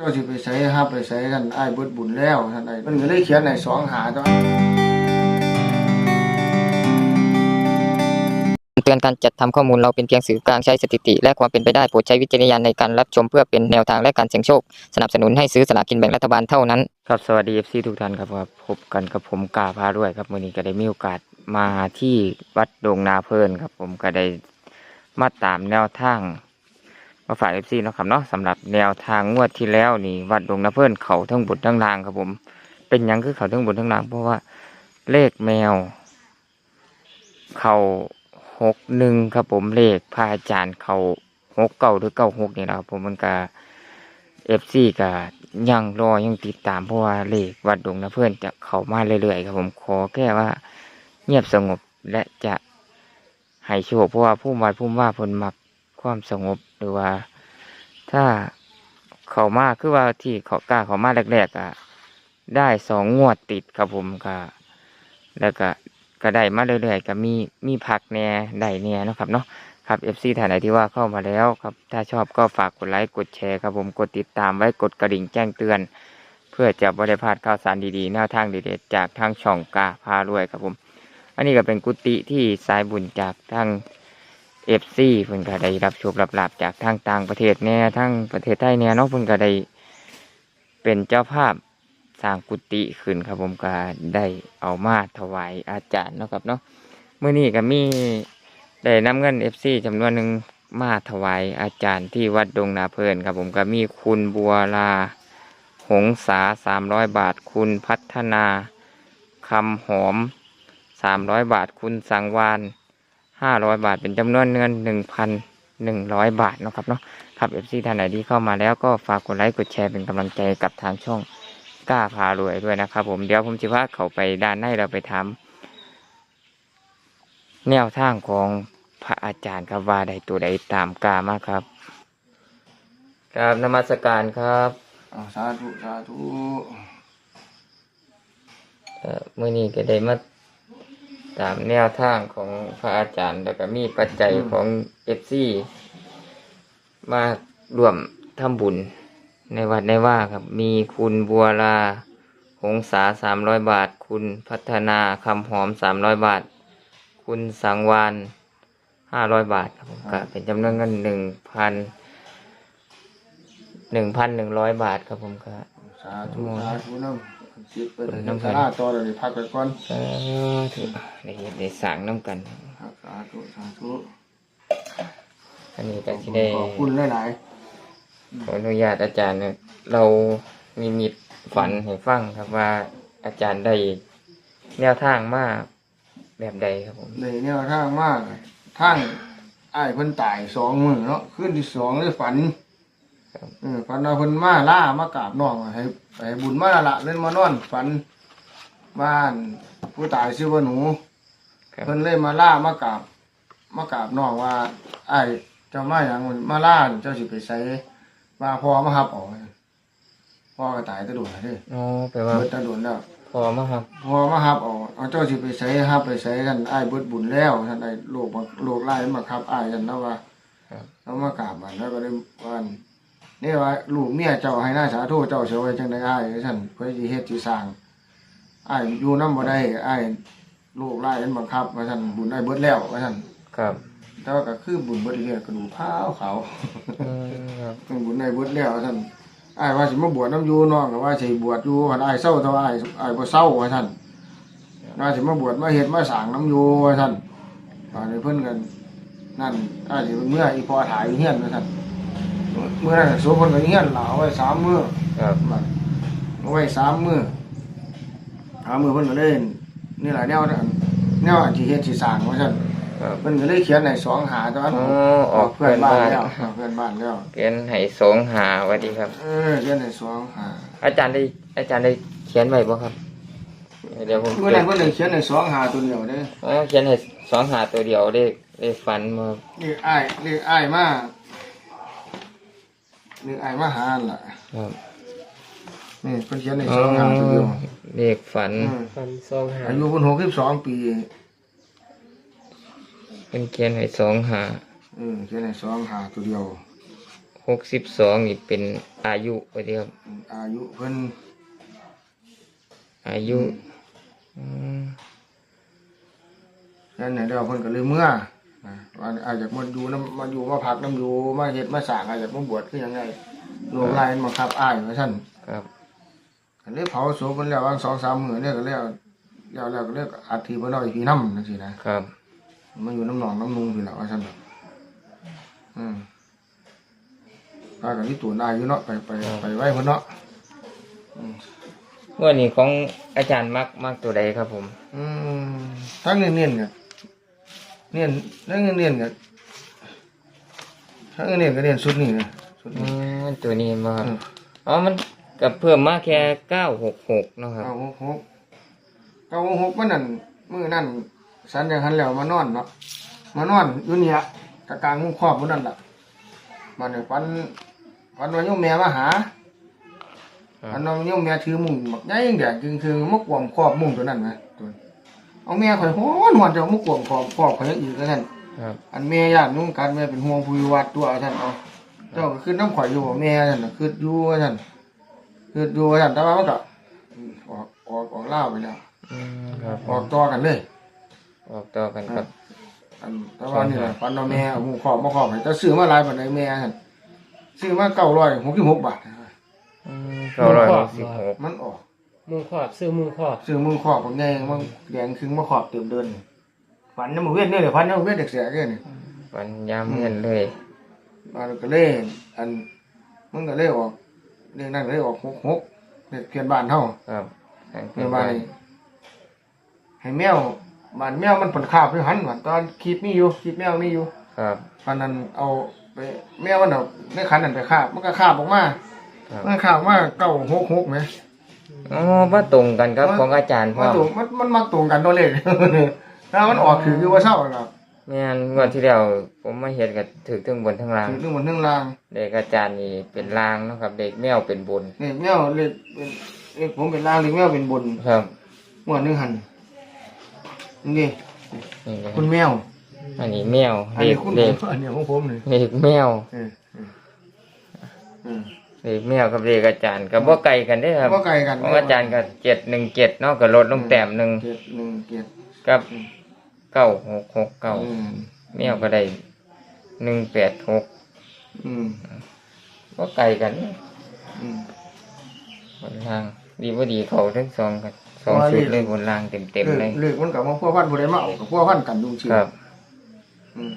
เจ้าสิไปใส่ฮับไปใส่กันอ้ายเบิดบุญแล้วท่านใดมันก็เลยเขียนในสองหาตัวเตือนการจัดทำข้อมูลเราเป็นเพียงสื่อกลางใช้สถิติ และความเป็นไปได้โปรดใช้วิจารณญาณในการรับชมเพื่อเป็นแนวทางและการเสี่ยงโชค สนับสนุนให้ซื้อสลากกินแบ่งรัฐบาลเท่านั้น ครับสวัสดี FC ทุกท่านครับพบกันกับผมกาพาด้วยครับวันนี้ก็ได้มีโอกาสมาที่วัดดงนาเพลินครับ ผมก็ได้มาตามแนวทาง มาฝาก FC เนาะครับเนาะสำหรับแนวทางงวดที่แล้วนี่วัดดงนาเพลินเขาทั้งบุญทั้งลางครับผม เป็นยังคือเขาทั้งบุญทั้งลาง เพราะว่าเลขแมว เขาหกหนึ่งครับผมเลขพระอาจารย์เขาหกเก้าหรือเก้าหกนี่แหละครับผมมันก็เอฟซีก็ยังรอยังติดตามเพราะว่าเลขวัดดงนะเพื่อนจะเข้ามาเรื่อยๆครับผมขอแค่ว่าเงียบสงบและจะให้โชคเพราะว่าผู้วัดผู้ว่าเพนมัก ความสงบหรือว่า ถ้าเขามาคือว่าที่เขากล้าเขามาแรกๆอะได้สองงวดติดครับผมก็แล้วก็ก็ได้มาเรื่อยๆก็มีมีผักแน่ได้แน่นะครับเนาะครับเอฟซีท่านไหนที่ว่าเข้ามาแล้วครับ ถ้าชอบก็ฝากกดไลค์กดแชร์ครับผมกดติดตามไว้กดกระดิ่งแจ้งเตือน เพื่อจะบริพลาดข่าวสารดีๆแนวทางดีๆจากทางช่องกาพารวยครับผม อันนี้ก็เป็นกุฏิที่สายบุญจากทาง เอฟซีเพิ่นก็ได้รับโชครับลาบจากทางต่างประเทศแหน่ทั้งประเทศไทยแหน่เนาะเพิ่นก็ได้เป็นเจ้าภาพสร้างกุฏิขึ้นครับผมก็ได้เอามาถวายอาจารย์เนาะครับเนาะเมื่อนี้ก็มีได้นำเงินเอฟซีจำนวนหนึ่งมาถวายอาจารย์ที่วัดดงนาเพลินครับผมก็มีคุณบัวลา หงษาสามร้อยบาท คุณพัฒนาคำหอมสามร้อยบาท คุณสังวาน ห้าร้อยบาท เป็นจำนวนเงินหนึ่งพันหนึ่งร้อยบาทเนาะครับเนาะครับเอฟซีท่านไหนที่เข้ามาแล้วก็ฝากกดไลค์กดแชร์เป็นกำลังใจกับทางช่องกล้าพารวยด้วยนะครับ ผมเดี๋ยวผมจะพาเขาไปด้านในเราไปทำแนวทางของพระอาจารย์ครับว่าใดตัวใดตามกามากครับ ครับนมัสการครับอ้าวสาธุสาธุเอ่อมื่อนี้ก็ได้มา ตามแนวทางของพระอาจารย์ แล้วก็มีปัจจัยของเอฟซีมารวมทำบุญ ในวัดในว่าครับ มีคุณบัวลา หงษาสามร้อยบาท คุณพัฒนาคำหอมสามร้อยบาท คุณสังวานห้าร้อยบาทครับผมก็เป็นจำนวนเงินหนึ่งพันหนึ่งพันหนึ่งร้อยบาทครับผมครับ สาธุสาธุน้ำ จิตเป็นน้ำพันสาต่อเลยพักไปก่อนสาธุได้เฮ็ดได้สร้างน้ำกันครับสาธุสาธุอันนี้ก็ที่ได้ขอบคุณหลายขออนุญาตอาจารย์เนี่ยเรามีมิตฝันให้ฟังครับว่าอาจารย์ได้แนวทางมาแบบใดครับผมๆในแนวทางมากทางอ้ายเพิ่นตายสองมื้อเนาะคืนที่สองเลยฝัน เออฝันว่าเพิ่นมาล่ามากราบน้องให้ให้บุญมาละละเล่นมานอนฝันบ้านผู้ตายชื่อว่าหนูครับ เพิ่นเลยมาล่ามากราบมากราบน้องว่าไอ้ายเจ้ามาหยังมาล่าเจ้าสิไปใส่ว่าพ่อมาหับเออกพ่อก็ตายแตะโดนแล้วเด้อ๋อแปลว่าเบิดแตะโดนแล้ว พอมาครับพ่อมาหับเออกเอาเจ้าสิไปใส่หับไปใส่กันไอ้ายเบิดบุญแล้วท่านไอ้โลกมาโลกไล่มาครับอ้ายกันแล้วว่าครับแล้วมากราบมันแล้วก็ได้ว่าอั่ นนี่ว่าลูกเมียเจ้าให้หน้าสาธุเจ้าเสียไว้จังได๋อ้ายท่านเพื่อสิเฮ็ดสิสร้างอ้ายอยู่นำบ่ได้อ้ายลูกไล่มันบังคับว่าท่านบุญอ้ายเบิดแล้วว่าท่านครับ แต่ว่าก็คือบุญเบิดอีกแล้วกระดูกขาวขาวอืมครับบุญในเบิดแล้วท่านอ้ายว่าสิมาบวชน้ำอยูน้องก็ว่าสิบวชอยู่หันอ้ายเศร้าเท่าอ้ายอ้ายบ่เศร้าว่าท่านว่าสิมาบวชมาเฮ็ดมาสร้างน้ำอยู่ว่าท่านตอนนี้เพิ่นกันนั่นอ้ายสิเมื่ออีพอถ่ายอยู่เฮียนว่าท่าน เมื่อนั้นโสเพิ่นก็เฮียนเหลาไว้สามมื้อครับบัดเอาไว้สามมื้อสามมื้อเพิ่นก็เล่นนี่แหละแนวนั้นแนวอันที่เฮ็ดสิสร้างว่าท่านครับ เพิ่นก็เลยเขียนให้สองหาตอนนั้นอ๋อออออกกเพื่เพื่ออนนบ้าบ้านนแล้แล้ววออกเพื่อนบ้านแล้ว เขียนให้สองหาสวัสดีครับ เออเขียนให้สองหาอาจารย์ได้อาจารย์ได้เขียนไว้บ่ครับ เดี๋ยวผมเมื่อนั้นเพิ่นเลยเขียนให้สองหาตัวเดียวเด้ออ๋อเขียนให้สองหาตัวเดียวเลขเลขฟันมา เรียกอ้ายเรียกอ้ายมา เรียกอ้ายมาหาหั่นล่ะครับนี่เพิ่นเขียนให้สองหาตัวเดียวเลขฝันอืมฟันสองหาอายุเพิ่น62ปี เป็นเขียนให้สองหาอืมเขียนให้สองหาตัวเดียวหหกสิบสองนี่เป็นอายุไปเดียวอายุเพิ่นอายุอืม นั่นน่ะเดี๋ยวเพิ่นก็เลยเมื่อนะว่า อาจจะมาอยู่น้ำมาอยู่มาพักน้ำอยู่มาเฮ็ดมาสร้างอาจจะมาบวชคือยังไงโยมลายมาขับอ้ายว่าซั่นครับก็เลยเผาศพเพิ่นแล้ววางสองสามมื้อเนี่ยก็แล้วแล้วแล้วก็เลยอัฐิเพิ่นเอาอีกพี่น้ำจังซี่นะครับมาอยู่น้ำหนองน้ำนุงพี่ล่ะว่าซั่นดอกอืมพากันที่ตัวนายอยู่เนาะไปไปไปไว้เพิ่นเนาะงวันนี้ของอาจารย์มักมักตัวใดครับผม อืมทั้งเนียนๆเนี่ย เนียนทั้งเนียนๆเนี่ยทั้งเนียนๆก็เนียนสุดนี่นะสุดอืนี้มตัวนี้มาครับอืมอ๋อมันกับเพิ่มมาแค่เก้าหกหกนาะครับ เก้าหกหกเก้าหกหกมันนั่นมือนั่นสันอย่างหันแล้วมานอนเนาะมานอนอยู่นี่ละกะกลางมุ้งครอบมันนั่นล่ะมันเนี่ยฟันฟันว่าโยมแม่มาหาครับฟันว่าโยมแม่ถือมุ้งบักใหญ่แดงจึงคือมะกวมครอบมุ้งตัวนั้นนะตัว เอาแม่ข่อยฮ้อนหวนจะเอามะกวมครอบครอบข่อยอีกแล้วท่านครับ อันแม่ญาตินุ่งกันแม่เป็นห่วงผู้อยู่วัดตัวท่านเอาเจ้าก็คือน้ำข่อยอยู่บ่แม่ท่านน่ะคืออยู่ว่าท่านคืออยู่ว่าท่านแต่ว่ามันก็ออกออกออกเล่าวไปแล้วอืมครับผออกมต่อกันเลย ออกต่อกันครับ อันแต่ว่านี่แหละปันเอาแม่เอาหมูขอบมาขอบให้จะซื้อมาหลายปานใดแม่ท่านซื้อมาเก้าร้อยหกสิบหกบาท อืมเก้าร้อยหกสิบหกมันออก มุงครอบซื้อมุงครอบซื้อมือขอบของแดงมันแดงครึ่งมาขอบเต็มเดินฝันน้ำมือเวียนเนี่ยเดี๋ยวฝันน้ำมือเวียนเด็กเสียแค่นี่ปัญญามเงินเลยมันก็เล่อันมันก็เล่ออกเรื่องนั้นก็เล่ออกหกหกเด็กเพียนบ้านเท่าครับเพียนบ้านนี่ให้แมวบ้านแมวมันผลคาบไปหันหวานตอนคลิปมีอยู่คลิปแมวมีอยู่ครับ ตอนนั้นเอาไปแมวมันเอาในขันนั่นไปคาบมันก็คาบออกมาครับ มันคาบมาเก้าหกหกไหม อ๋อว่าตรงกันครับของอาจารย์พ่มัอนตรงมันมันมักตรงกันตัวเลขถ้ามันออกถือคือว่าเศร้าเนาะแม่นงวดที่แล้วผมมาเห็นกับถือทั้งบนทั้งล่างถือทั้งบนทั้งล่างเด็กอาจารย์นี่เป็นล่างเนาะครับ เด็กแมวเป็นบนนี่แมวเลขเป็นเลขผมเป็นล่างเลขแมวเป็นบนครับงวดหนึงหันนี่นี่เลยคุณแมว อันนี้แมวอันเด็นี้กคุณเด็กอันนี้ของผมนี่เด็กแมวเออ เออเออเด็กแมวกับเด็กอาจารย์กับว่าไกลกันได้อครับบ่ไกลกันของอาจารย์ก็เจ็ดหนึ่งเจ็ดเนาะก็ลดลงแต้มหนึ่งเจ็ดหนึ่งเจ็ดกับเก้าหกหกเก้าอืมแมวก็ได้หนึ่งแปดหกอืมว่าไกลกันอืมบนล่างดีว่าดีเขาทั้งสองกันสองว่าชุดเลขเลยบนล่างเต็มเต็มๆเลยเลขมันกับมาพัวพันผู้ใดมาเอากับพัวพันกันดุงชีครับอืม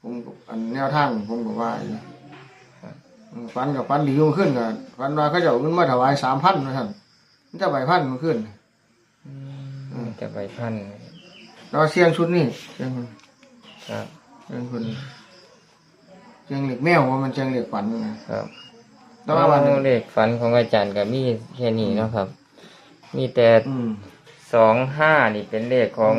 ผมก็อันแนวทางผมก็ว่าอยู่อืม ฟันกับฟันดียิ่งขึ้นกับฟันว่าเขาจะเอาเงินมาถวายสามพันนะท่านมันจะใบพันมันขึ้นอืมจะไปพันเราเสียงชุดนี่เสียงคนครับเสียงคนเสียงเหล็กแมวว่ามันเสียงเหล็กฝันนะครับแต่ว่าวันเลขฝันของอาจารย์ก็มีแค่นี้เนาะครับ มีแต่อืมสองห้านี่เป็นเลขของ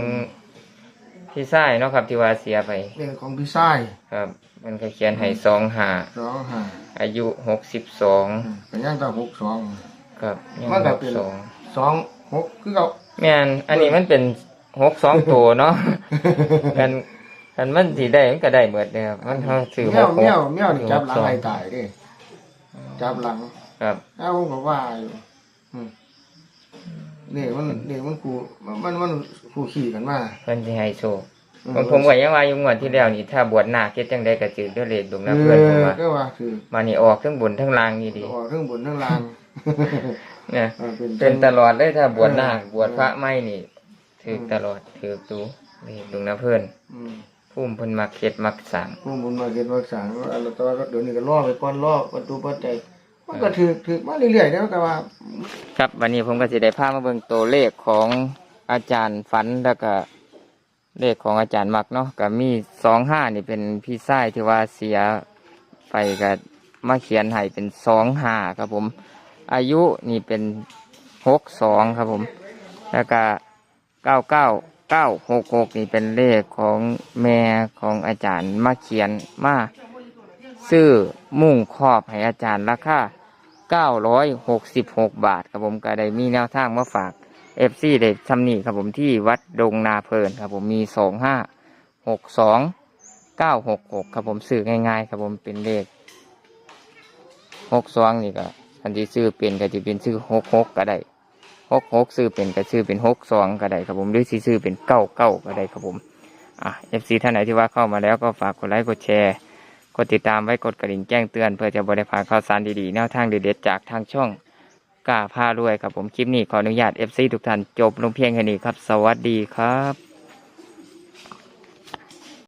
พี่ชายเนาะครับที่ว่าเสียไปเรื่องของพี่ชายครับ มันก็เขียนให้สองห้าสองห้า อายุหกสิบสองอืมเป็นย่างตั้งหกสองครับยังมันก็หกเป็นสองสองหกคือเขาแม่นอันนี้มันเป็นหกสองตัวเนาะ กันกันมันสีได้มันก็ได้เหมือนเดิมมันเขาซื้อแมหวกหแมกวแมวนี่จับหลังให้ตายเดิจับหลังครับแล้วผมก็ว่าอยู่อืมเด็กมันเด็กมันกูมันมันมันกูขี่กันมาเพิ่นสิให้โชคอื ผมผมก็ยังว่าอยู่งวดที่แล้วนี่ถ้าบวชนาคเฮ็ดจังไดก็จืดด้วยเลขดวงนะเพื่อนผมว่าก็ว่าคือมานี่ออกทั้งบนทั้งล่างนี่ดีออกเครื่องบนเครื่องล่างเนี่ยเออเป็นเป็นตลอดเลยถ้าบวชนาคบวชพระไม่นี่ถือตลอดถือตูเลขดวงนะเพื่อนอืมภูมิเพิ่นมักเฮ็ดมักสร้างพวกบุญมาเก็บรักษาแล้วแต่ว่าก็เดี๋ยวนี้ก็ล่อไปก่อนล่อประตูปัจจัยมันก็ถือถือมาเรื่อยๆแล้วก็ว่า ครับวันนี้ผมก็สิได้พามาเบิ่งตัวเลขของอาจารย์ฝันแล้วก็ เลขของอาจารย์มักเนาะก็มีสองห้านี่เป็นพี่ชายที่ว่าเสียไปก็มาเขียนให้เป็นสองห้าครับผม อายุนี่เป็นหกสองครับผม แล้วก็เก้าเก้าเก้าหกหกนี่เป็นเลขของแม่ของอาจารย์มาเขียนมาซื้อมุ่งครอบให้อาจารย์ราคา966บาทครับผมก็ได้มีแนวทางมาฝาก FC เด็กชำนี่ครับผมที่วัดดงนาเพลินครับผมมี25 62 966ครับผมสื่อง่ายๆ ครับผมเป็นเลขหกสองนี่ก็อันที่ซื้อเป็นก็จะเป็นซื้อหกหกก็ได้หกหกซื้อเป็นก็ซื้อเป็นหกสองก็ได้ครับผมหรือซื้อเป็นเก้าเก้าก็ได้ครับผมอะเอฟซีท่านไหนที่ว่าเข้ามาแล้วก็ฝากกดไลค์กดแชร์กดติดตามไว้กดกระดิ่งแจ้งเตือนเพื่อจะบริพาดข่าวสารดีๆแนวทางเด็ดๆจากทางช่อง กล้าพารวยครับผมคลิปนี้ขออนุญาต FC ทุกท่านจบลงเพียงแค่นี้ครับ สวัสดีครับ